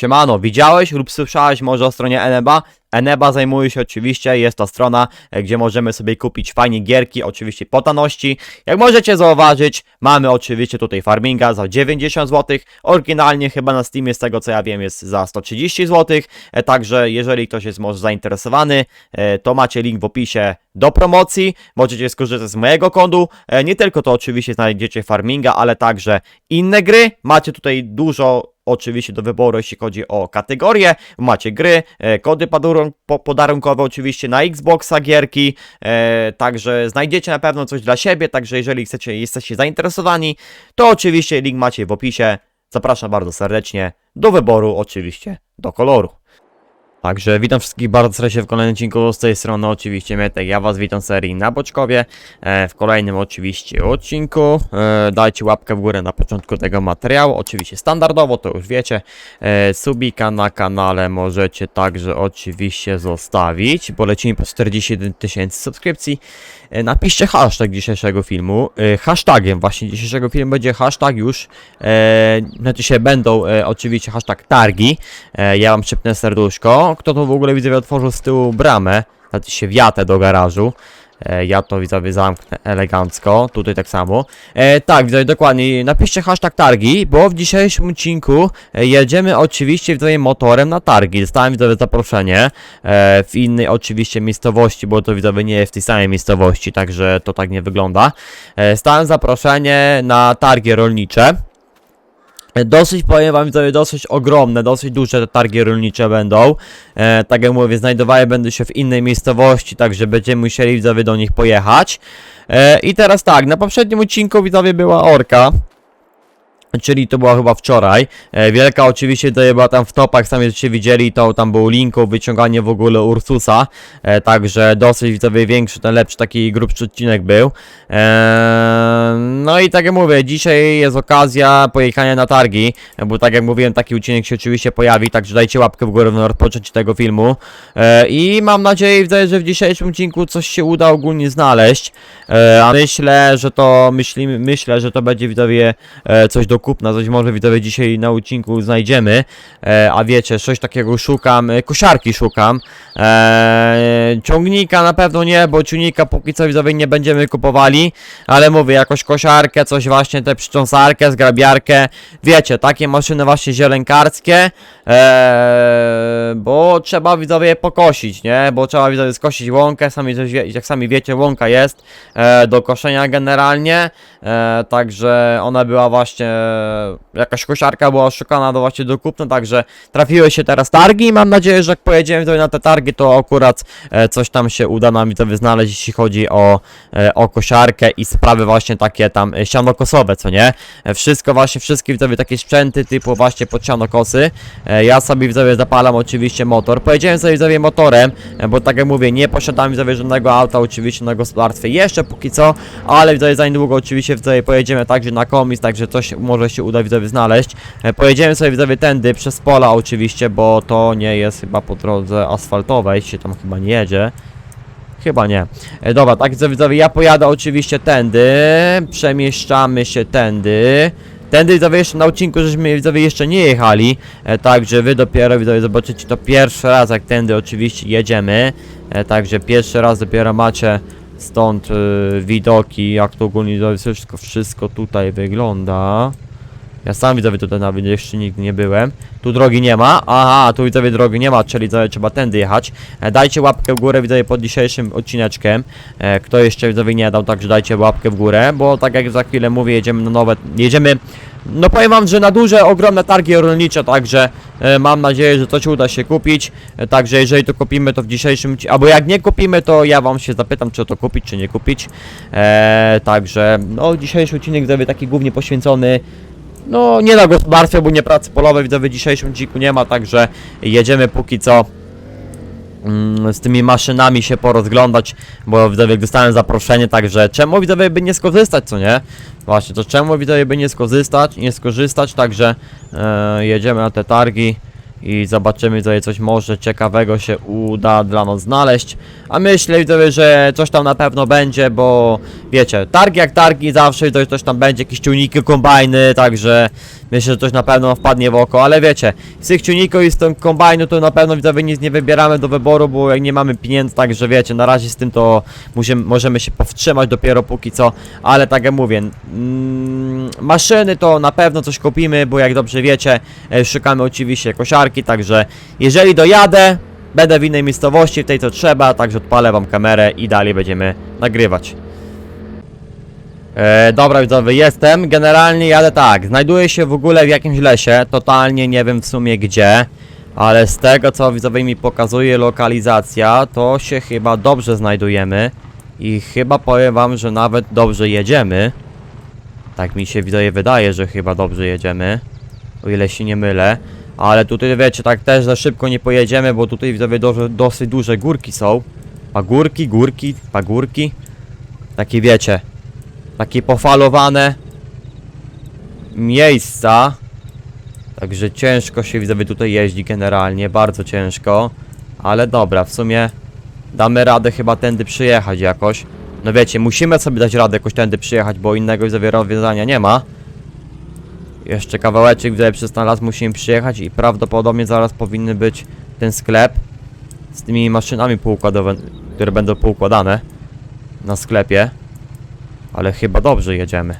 Siemano, widziałeś lub słyszałeś może o stronie Eneba? Eneba zajmuje się oczywiście, jest to strona, e, gdzie możemy sobie kupić fajnie gierki, oczywiście po tanności. Jak możecie zauważyć, mamy oczywiście tutaj farminga za 90 zł, oryginalnie chyba na Steamie z tego co ja wiem jest za 130 zł, e, także jeżeli ktoś jest może zainteresowany, e, to macie link w opisie do promocji, możecie skorzystać z mojego kontu, E, nie tylko to oczywiście znajdziecie farminga, ale także inne gry, macie tutaj dużo oczywiście do wyboru, jeśli chodzi o kategorie. Macie gry, e, kody podarun- po- podarunkowe oczywiście na Xboxa, gierki, e, także znajdziecie na pewno coś dla siebie, także jeżeli chcecie, jesteście zainteresowani, to oczywiście link macie w opisie. Zapraszam bardzo serdecznie do wyboru, oczywiście do koloru. Także witam wszystkich bardzo serdecznie w kolejnym odcinku z tej strony oczywiście Mietek, ja was witam w serii na Boczkowie, e, w kolejnym oczywiście odcinku, e, dajcie łapkę w górę na początku tego materiału, oczywiście standardowo, to już wiecie, e, subika na kanale możecie także oczywiście zostawić, bo lecimy po 41 tysięcy subskrypcji, napiszcie hashtag dzisiejszego filmu, e, hashtagiem właśnie dzisiejszego filmu będzie hashtag już, e, znaczy się będą e, oczywiście hashtag targi, e, ja wam szepnę serduszko, kto to w ogóle widzę otworzył z tyłu bramę, znaczy się wiatę do garażu, e, ja to widzowie zamknę elegancko, tutaj tak samo. E, tak, widzowie, dokładnie, napiszcie hashtag targi, bo w dzisiejszym odcinku e, jedziemy oczywiście widzowie motorem na targi. Dostałem widzowie zaproszenie e, w innej oczywiście miejscowości, bo to widzowie nie w tej samej miejscowości, także to tak nie wygląda. E, stałem zaproszenie na targi rolnicze. E, Dosyć, powiem wam, widzowie, dosyć ogromne, dosyć duże te targi rolnicze będą. E, tak jak mówię, znajdowały będą się w innej miejscowości, także będziemy musieli widzowie do nich pojechać. E, I teraz tak, na poprzednim odcinku widzowie była orka. Czyli to była chyba wczoraj. E, wielka oczywiście była tam w topach, sami żeście widzieli, to tam był linków, wyciąganie w ogóle Ursusa. E, także dosyć widzowie większy, ten lepszy taki grubszy odcinek był. E, no i tak jak mówię, dzisiaj jest okazja pojechania na targi, bo tak jak mówiłem, taki odcinek się oczywiście pojawi, także dajcie łapkę w górę na rozpoczęcie tego filmu. I mam nadzieję, że w dzisiejszym odcinku coś się uda ogólnie znaleźć. A myślę, że to myślimy, myślę, że to będzie widzowie coś do kupna, coś może widzowie dzisiaj na odcinku znajdziemy. E, a wiecie, coś takiego szukam, e, kosiarki szukam. E, ciągnika na pewno nie, bo ciągnika póki co widzowie nie będziemy kupowali, ale mówię, jakoś kosiarkę, coś właśnie, tę przycząsarkę, zgrabiarkę, wiecie, takie maszyny właśnie zieleńkarskie, e, bo trzeba widzowie pokosić, nie, bo trzeba widzowie skosić łąkę, sami jak sami wiecie, łąka jest e, do koszenia generalnie, e, także ona była właśnie, jakaś kosiarka była szukana do właśnie do kupna, także trafiły się teraz targi i mam nadzieję, że jak pojedziemy widzowie na te targi, to akurat e, coś tam się uda nam widzowie znaleźć, jeśli chodzi o, e, o kosiarkę i sprawy właśnie takie tam sianokosowe, co nie? E, wszystko właśnie, wszystkie widzowie takie sprzęty typu właśnie pod sianokosy. E, ja sobie widzowie zapalam oczywiście motor. Pojedziemy sobie widzowie motorem, e, bo tak jak mówię, nie posiadam widzowie żadnego auta oczywiście na gospodarstwie jeszcze póki co, ale widzowie za niedługo oczywiście widzowie pojedziemy także na komis, także coś może się uda widzowie znaleźć. E, pojedziemy sobie widzowie tędy przez pola oczywiście, bo to nie jest chyba po drodze asfaltowej, się tam chyba nie jedzie. Chyba nie. E, dobra, tak widzowie, ja pojadę oczywiście tędy, przemieszczamy się tędy. Tędy widzowie jeszcze na odcinku, żeśmy widzowie jeszcze nie jechali, e, także wy dopiero widzowie zobaczycie to pierwszy raz, jak tędy oczywiście jedziemy. Także pierwszy raz dopiero macie stąd e, widoki, jak to ogólnie wszystko, wszystko tutaj wygląda. Ja sam widzowie tutaj nawet jeszcze nigdy nie byłem. Tu drogi nie ma. Aha, tu widzowie drogi nie ma, czyli trzeba tędy jechać. E, dajcie łapkę w górę widzowie pod dzisiejszym odcineczkiem. E, kto jeszcze widzowie nie dał, także dajcie łapkę w górę, bo tak jak za chwilę mówię, jedziemy na nowe, jedziemy no powiem wam, że na duże, ogromne targi rolnicze, także e, mam nadzieję, że coś uda się kupić. E, także jeżeli to kupimy, to w dzisiejszym, albo jak nie kupimy, to ja wam się zapytam, czy to kupić, czy nie kupić. E, także, no dzisiejszy odcinek widzowie taki głównie poświęcony no nie na gospodarstwie, bo nie pracy polowej widzowie w dzisiejszym odcinku nie ma, także jedziemy póki co mm, z tymi maszynami się porozglądać, bo widzowie dostałem zaproszenie, także czemu widzowie by nie skorzystać, co nie? Właśnie, to czemu widzowie by nie skorzystać, nie skorzystać, także e, jedziemy na te targi i zobaczymy, widzowie, coś może ciekawego się uda dla nas znaleźć. A myślę, widzowie, że coś tam na pewno będzie, bo wiecie, targi jak targi, zawsze widzowie, coś tam będzie, jakieś ciągniki, kombajny, także Myślę, że coś na pewno wpadnie w oko, ale wiecie, z tych ciuników i z tym kombajnu to na pewno widzowie nic nie wybieramy do wyboru, bo jak nie mamy pieniędzy, także wiecie, na razie z tym to musimy, możemy się powstrzymać dopiero póki co, ale tak jak mówię, mm, maszyny to na pewno coś kupimy, bo jak dobrze wiecie, e, szukamy oczywiście kosiarki, także jeżeli dojadę, będę w innej miejscowości, w tej co trzeba, także odpalę wam kamerę i dalej będziemy nagrywać. E, dobra widzowie, jestem. Generalnie jadę tak. Znajduję się w ogóle w jakimś lesie. Totalnie nie wiem w sumie gdzie. Ale z tego co widzowie mi pokazuje lokalizacja, to się chyba dobrze znajdujemy. I chyba powiem wam, że nawet dobrze jedziemy. Tak mi się widzowie wydaje, że chyba dobrze jedziemy. O ile się nie mylę. Ale tutaj wiecie, tak też za szybko nie pojedziemy, bo tutaj widzowie do, dosyć duże górki są. Pagórki, górki, pagórki. Takie wiecie, takie pofalowane miejsca. Także ciężko się widzowie tutaj jeździ generalnie, bardzo ciężko. Ale dobra, w sumie damy radę chyba tędy przyjechać jakoś. No wiecie, musimy sobie dać radę jakoś tędy przyjechać, bo innego widzowie rozwiązania nie ma. Jeszcze kawałeczek widzowie przez ten las musimy przyjechać i prawdopodobnie zaraz powinny być ten sklep z tymi maszynami poukładowe, które będą poukładane na sklepie. Ale chyba dobrze jedziemy.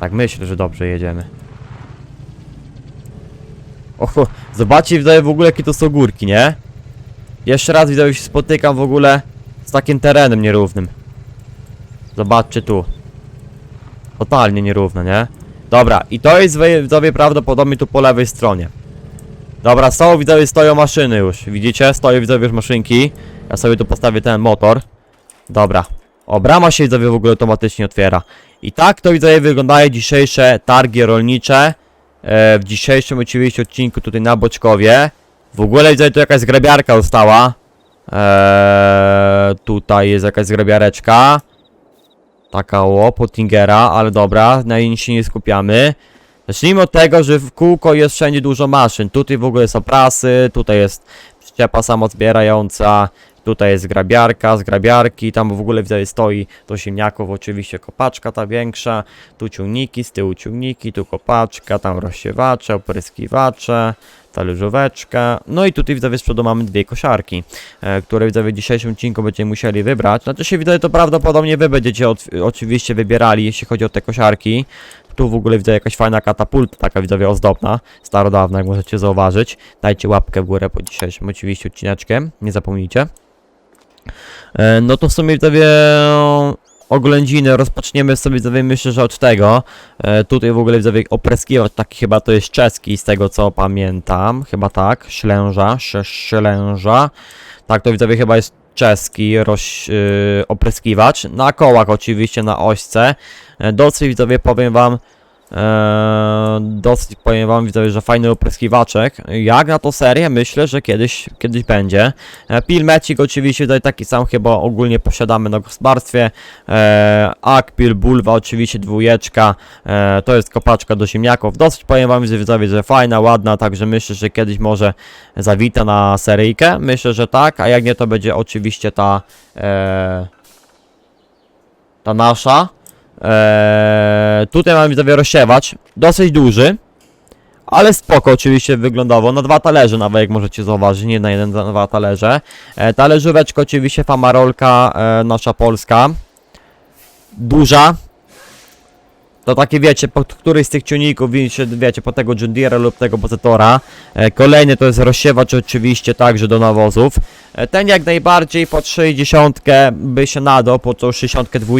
Tak myślę, że dobrze jedziemy. Oho, zobaczcie widzowie w ogóle jakie to są górki, nie? Jeszcze raz widzowie się spotykam w ogóle z takim terenem nierównym. Zobaczcie tu. Totalnie nierówne, nie? Dobra, i to jest widzowie prawdopodobnie tu po lewej stronie. Dobra, są widzowie, stoją maszyny już. Widzicie? Stoją widzowie już maszynki. Ja sobie tu postawię ten motor. Dobra. O, brama się widzowie w ogóle automatycznie otwiera. I tak to widzowie wyglądają dzisiejsze targi rolnicze. E, w dzisiejszym oczywiście odcinku tutaj na Boczkowie. W ogóle widzę tu jakaś zgrabiarka ustała. Eee, tutaj jest jakaś zgrabiareczka. Taka o, Pottingera, ale dobra, na niej się nie skupiamy. Zacznijmy od tego, że w kółko jest wszędzie dużo maszyn. Tutaj w ogóle są prasy, tutaj jest przyczepa samozbierająca, tutaj jest zgrabiarka, zgrabiarki, tam w ogóle widzę stoi do ziemniaków oczywiście kopaczka ta większa, tu ciągniki, z tyłu ciągniki, tu kopaczka, tam rozsiewacze, opryskiwacze, talerzóweczka, no i tutaj widzowie z przodu mamy dwie kosiarki, e, które widzowie w dzisiejszym odcinku będziemy musieli wybrać, znaczy się widzowie to prawdopodobnie wy będziecie od, oczywiście wybierali, jeśli chodzi o te kosiarki, tu w ogóle widzę jakaś fajna katapulta, taka widzowie ozdobna, starodawna, jak możecie zauważyć. Dajcie łapkę w górę po dzisiejszym oczywiście odcineczkiem, nie zapomnijcie. E, No to w sumie widzowie oględziny rozpoczniemy sobie widzowie myślę, że od tego. E, tutaj w ogóle widzowie opreskiwacz taki chyba to jest czeski z tego co pamiętam. Chyba tak, ślęża, szlęża. Tak to widzowie chyba jest czeski roś, yy, opryskiwacz. Na kołach oczywiście, na ośce. E, Dosyć widzowie powiem wam, e, dosyć powiem wam widzowie, że fajny opryskiwaczek. Jak na to serię? Myślę, że kiedyś, kiedyś będzie. E, Pilmecik oczywiście tutaj taki sam chyba ogólnie posiadamy na gospodarstwie. E, Akpil, Bulwa oczywiście dwójeczka. To jest kopaczka do ziemniaków. Dosyć powiem wam widzowie, że fajna, ładna, także myślę, że kiedyś może zawita na seryjkę. Myślę, że tak, a jak nie to będzie oczywiście ta ta nasza. Eee, tutaj mamy widzowie rozsiewacz, dosyć duży, ale spoko oczywiście wyglądowo, na dwa talerze nawet jak możecie zauważyć, nie na jeden, na dwa talerze. E, oczywiście famarolka e, nasza polska, duża, to takie wiecie, pod któryś z tych ciągników, wiecie, wiecie, po tego John Deere lub tego Pozetora. E, kolejny to jest rozsiewacz oczywiście także do nawozów. E, ten jak najbardziej pod 60 by się nadał, po tą 62,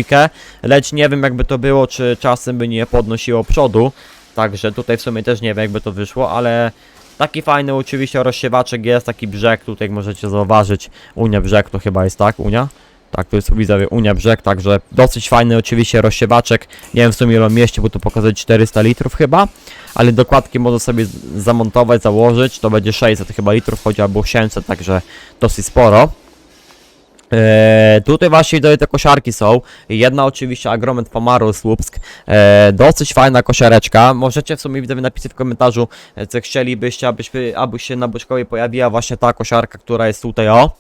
lecz nie wiem jakby to było, czy czasem by nie podnosiło przodu. Także tutaj w sumie też nie wiem jakby to wyszło, ale taki fajny oczywiście rozsiewaczek jest, taki brzeg tutaj możecie zauważyć. Unia brzeg to chyba jest tak, Unia? Tak, to jest widzowie Unia Brzeg, także dosyć fajny oczywiście rozsiewaczek. Nie wiem w sumie ile on mieści, bo tu pokazuje 400 litrów chyba. Ale dokładki można sobie zamontować, założyć, to będzie 600 chyba litrów, chodzi albo 800, także dosyć sporo. Eee, tutaj właśnie do te kosiarki są. Jedna oczywiście Agromet Pomaru Słupsk. Eee, dosyć fajna kosiareczka. Możecie w sumie widzowie napisać w komentarzu, e, co chcielibyście, aby się na Boczkowie pojawiła właśnie ta kosiarka, która jest tutaj o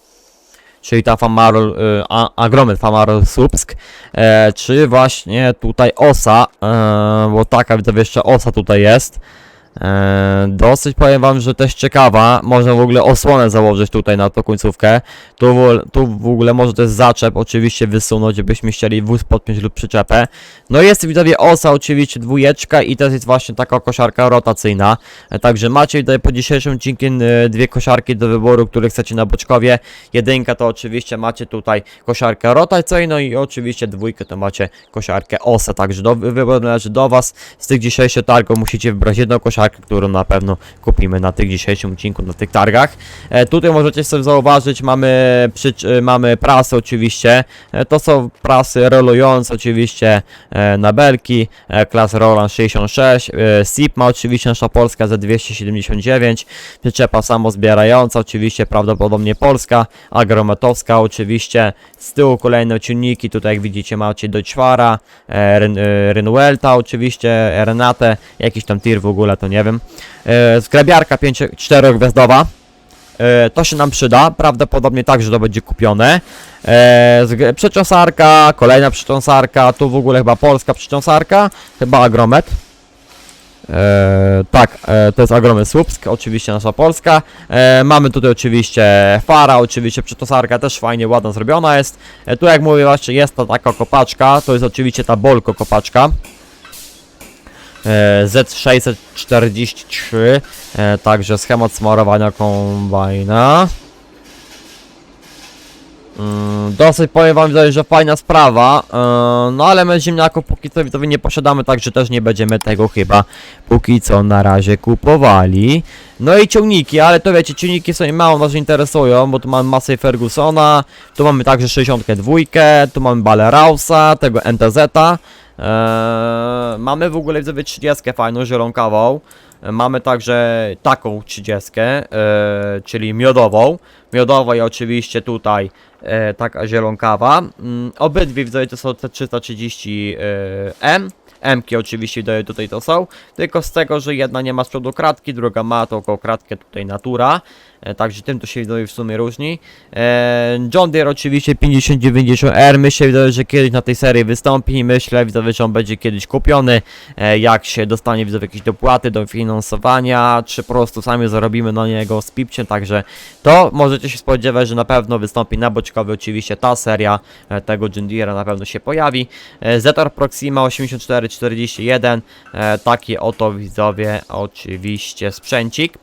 czyli ta Famarol, y, Agromet Famarol Słupsk, e, czy właśnie tutaj Osa, e, bo taka widzowie jeszcze Osa tutaj jest, E, dosyć powiem wam, że też ciekawa. Można w ogóle osłonę założyć tutaj na tą końcówkę. Tu, tu w ogóle może też zaczep oczywiście wysunąć, gdybyśmy chcieli wóz podpiąć lub przyczepę. No jest widzowie osa oczywiście dwójeczka i też jest właśnie taka kosiarka rotacyjna. E, Także macie tutaj po dzisiejszym odcinku e, dwie kosiarki do wyboru, które chcecie na boczkowie. Jedynka to oczywiście macie tutaj kosiarkę rotacyjną i oczywiście dwójkę to macie kosiarkę osę. Także do, wybór należy do was. Z tych dzisiejszych targów musicie wybrać jedną kosiarkę, którą na pewno kupimy na tych dzisiejszym odcinku, na tych targach. E, tutaj możecie sobie zauważyć, mamy, przyc- e, mamy prasy oczywiście. E, to są prasy rolujące oczywiście e, na belki, e, klas Roland 66, e, SIPMA oczywiście nasza polska za 279, przyczepa samozbierająca oczywiście prawdopodobnie polska, agrometowska oczywiście, z tyłu kolejne ciągniki, tutaj jak widzicie macie e, Ren- e, Renuelta oczywiście, Renate, jakiś tam tir w ogóle to nie wiem, e, zgrabiarka 4 gwiazdowa, E, to się nam przyda, prawdopodobnie także to będzie kupione. E, przyczosarka, kolejna przyczosarka, tu w ogóle chyba polska przyczosarka, chyba Agromet. Tak, to jest Agromet Słupsk, oczywiście nasza polska. Mamy tutaj oczywiście fara, oczywiście przyczosarka też fajnie, ładna zrobiona jest. Tu jak mówię właśnie jest to taka kopaczka, to jest oczywiście ta Bolko kopaczka. E, Z643, e, także schemat smarowania kombajna. Mm, dosyć powiem wam, że fajna sprawa, e, no ale my ziemniaków póki co widzowie nie posiadamy, także też nie będziemy tego chyba póki co na razie kupowali. No i ciągniki, ale to wiecie, ciągniki sobie mało nas interesują, bo tu mamy Massey Fergusona, tu mamy także 62, tu mamy Balerausa, tego MTZ-a, Eee, mamy w ogóle widzowie 30 fajną, zielonkawą. E, Mamy także taką 30, e, czyli miodową. Miodowa i oczywiście tutaj e, taka zielonkawa. Mm, obydwie widzowie to są te 330M. M-ki oczywiście tutaj to są, tylko z tego, że jedna nie ma z przodu kratki, druga ma tą kratkę tutaj natura, e, także tym to się widzowie w sumie różni. E, John Deere oczywiście 5090R, myślę widzowie, że kiedyś na tej serii wystąpi myślę widzowie, że on będzie kiedyś kupiony, e, jak się dostanie widzowie jakieś dopłaty do finansowania, czy po prostu sami zarobimy na niego z pipciem, także to możecie się spodziewać, że na pewno wystąpi na boczkowy oczywiście ta seria e, tego John Deere'a na pewno się pojawi. E, Zetor Proxima 8441, e, taki oto widzowie oczywiście sprzęcik.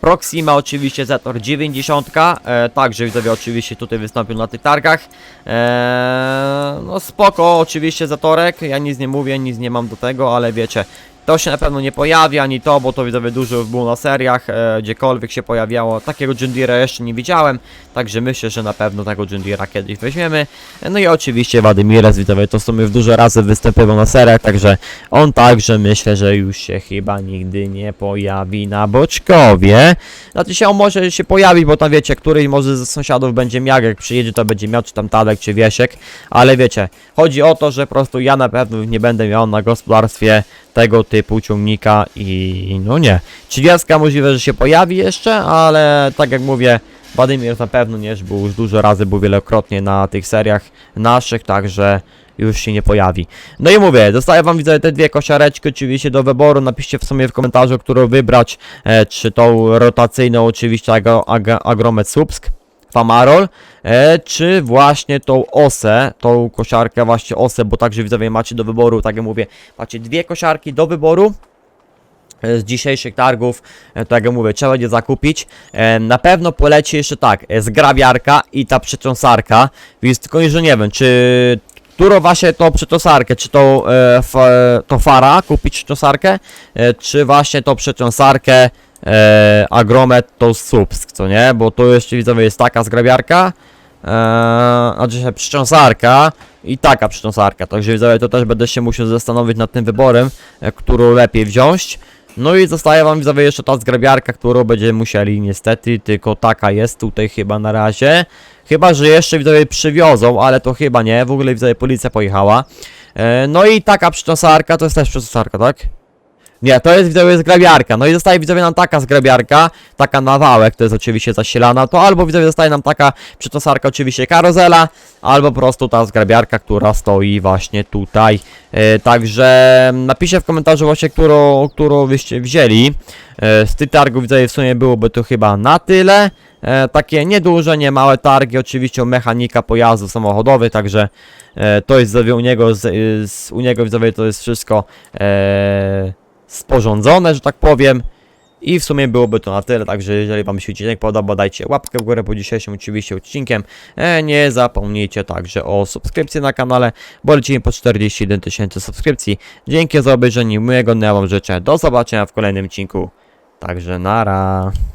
Proxima oczywiście Zetor 90, e, także widzowie oczywiście tutaj wystąpił na tych targach. No spoko oczywiście Zetorek, ja nic nie mówię, nic nie mam do tego, ale wiecie, to się na pewno nie pojawi, ani to, bo to widzowie dużo już było na seriach, e, gdziekolwiek się pojawiało. Takiego John Deere'a jeszcze nie widziałem, także myślę, że na pewno tego John Deere'a kiedyś weźmiemy. No i oczywiście Władimires widzowie, to w sumie już dużo razy występował na seriach, także on także myślę, że już się chyba nigdy nie pojawi na Boczkowie. Znaczy się on może się pojawi, bo tam wiecie, któryś może ze sąsiadów będzie miał, jak przyjedzie to będzie miał, czy tam Tadek, czy Wiesiek, ale wiecie, chodzi o to, że po prostu ja na pewno nie będę miał na gospodarstwie tego typu ciągnika i no nie. 30 możliwe, że się pojawi jeszcze, ale tak jak mówię, Władimir na pewno nie, bo już dużo razy był wielokrotnie na tych seriach naszych, także już się nie pojawi. No i mówię, zostaję wam widzę te dwie kosiareczki oczywiście do wyboru, napiszcie w sumie w komentarzu, którą wybrać, e, czy tą rotacyjną oczywiście agro, ag, Agromet Słupsk, Famarol, e, czy właśnie tą osę, tą kosiarkę właśnie osę, bo także widzowie macie do wyboru, tak jak mówię, macie dwie kosiarki do wyboru, e, z dzisiejszych targów, tak jak mówię, trzeba je zakupić. E, Na pewno poleci jeszcze tak, zgrabiarka i ta przytrząsarka, więc tylko że nie wiem, czy którą właśnie tą przytrząsarkę, czy tą, to fara kupić przytrząsarkę, e, czy właśnie tą przytrząsarkę e, Agromet to Słupsk, co nie? Bo tu jeszcze widzowie jest taka zgrabiarka, e, znaczy się przytrząsarka i taka przytrząsarka, także widzowie to też będę się musiał zastanowić nad tym wyborem, e, którą lepiej wziąć. No i zostaje wam widzowie jeszcze ta zgrabiarka, którą będziemy musieli niestety, tylko taka jest tutaj chyba na razie. Chyba, że jeszcze widzowie przywiozą, ale to chyba nie, w ogóle widzowie policja pojechała. E, no i taka przytrząsarka, to jest też przytrząsarka, tak? Nie, to jest widzowie zgrabiarka. No i zostaje widzowie nam taka zgrabiarka, taka na wałek, to jest oczywiście zasilana. To albo widzowie zostaje nam taka przytosarka, oczywiście karozela, albo po prostu ta zgrabiarka, która stoi właśnie tutaj. E, także napiszcie w komentarzu właśnie, którą, którą byście wzięli. E, z tych targów widzowie w sumie byłoby to chyba na tyle. E, takie nieduże, nie małe targi, oczywiście mechanika pojazdów samochodowych, także e, to jest u niego, z, z, u niego widzowie to jest wszystko e, sporządzone, że tak powiem. I w sumie byłoby to na tyle, także jeżeli Wam się odcinek podoba, dajcie łapkę w górę po dzisiejszym oczywiście odcinkiem. E, nie zapomnijcie także o subskrypcji na kanale, bo lecimy po 41 tysięcy subskrypcji. Dzięki za obejrzenie, miłego dnia Wam życzę, do zobaczenia w kolejnym odcinku. Także nara.